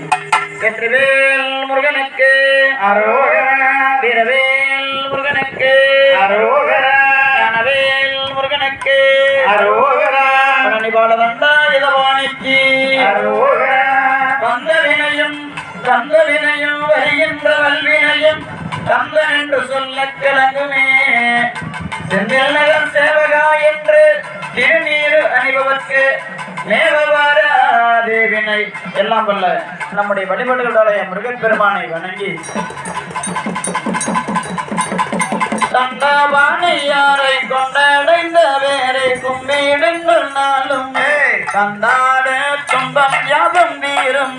வெற்றிவேல் முருகனுக்கு. அரோகரா வீரவேல் முருகனுக்கு. அரோகரா ஞானவேல் முருகனுக்கு. அரோகரா பழனி பால வந்தாயுதவாணிக்கு அரோகரா வந்த வினையும் தந்த வினையும் வருகின்ற வல்வினையும் தந்த என்று சொல்ல கிளங்குமே செந்தில் நகர் சேவகா என்று திருநீரு அணிபவர்க்கு நேவவார தேவினை எல்லாம் வல்ல நம்முடைய வழிபாடுகளுடைய முருகப்பெருமானை வணங்கி. தண்டபாணியாரை கொண்டடைந்த வேரை கும்பிடுங்கள் நாளும். கந்தாட துன்பம் யாவும் வீரும்.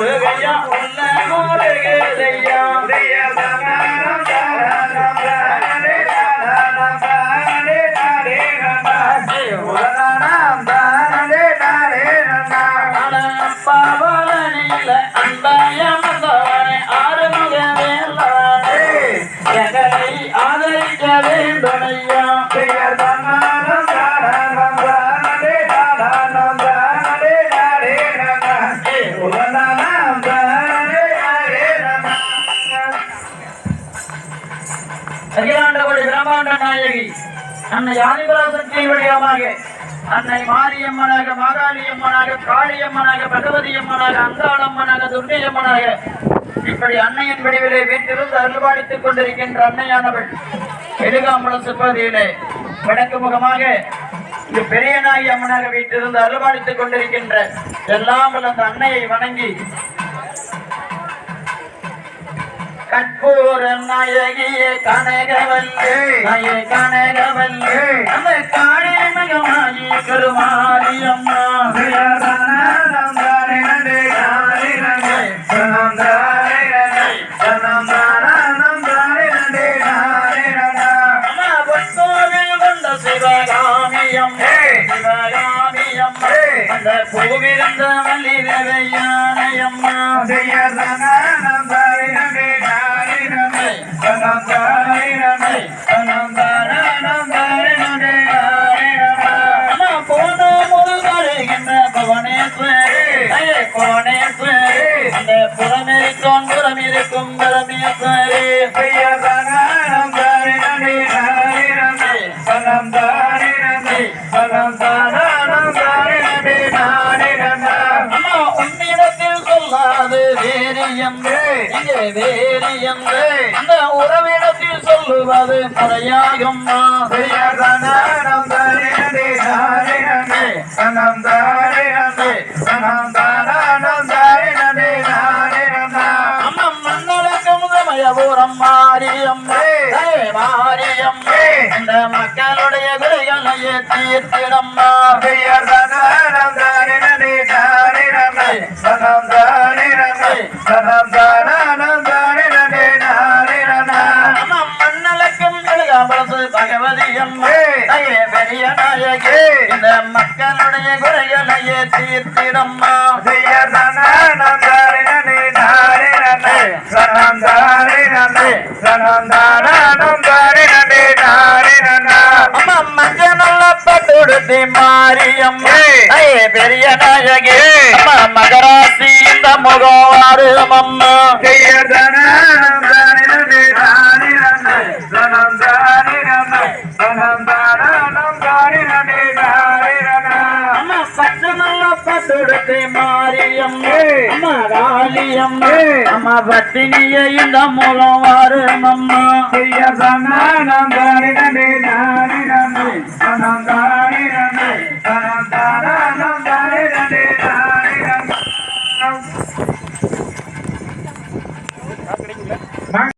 ஒரு கையா உள்ள ஒரு அகிலாண்டபடி பிரம்மாண்ட நாயகி. அன்னை ஆதிபராசக்தியின் வடிவமாக அன்னை மாரியம்மனாக மாகாளியம்மனாக காளியம்மனாக பகவதியம்மனாக அங்காளம்மனாக துர்கையம்மனாக இப்படி அன்னையின் வடிவிலே வீட்டிலிருந்து அருள்பாடித்துக் கொண்டிருக்கின்ற அன்னையானவள் எலுகாம்பலம் சிற்பதியிலே வடக்கு முகமாக இங்கு பெரிய அம்மனாக வீட்டிலிருந்து அருள்பாடித்துக் கொண்டிருக்கின்ற எல்லாம் அந்த அன்னையை வணங்கி கற்பூர நாயகிய கனகவல்லே நாய கனகவல்லே அந்த காளி மகமாயி கருமாரி அம்மா அந்த பூவிருந்த மல்லிதவையானை அம்மா புறமிருக்கும் புறமிருக்கும் பரமேஸ்வரி அம்மா உன்னிடத்தில் சொல்லாது வேறு இங்கே வேறு அந்த உறவிடத்தில் சொல்லுவது சமயபுரம் மாரியம்மா மாரியம்மா இந்த மக்களுடைய குறைகளையே தீர்த்திடம்மா. அம்மா மன்னலுக்கும் எழுகாபலசு பகவதி அம்மா. பெரிய நாயகி. இந்த மக்களுடைய குறைகளையே தீர்த்திடம்மா. நம்பே சனம் தாரி நம்பே சனம் தானம் தாரி நண்டே மாரியம்மா. பெரிய நாயகி. அம்மா மகராசி இந்த முகவாரு அம்மா. செய்யதன காளியம்மா ஏய். அம்மா பத்தினியை இந்த மூலம் வாரும் அம்மா செய்ய நன்னே நானி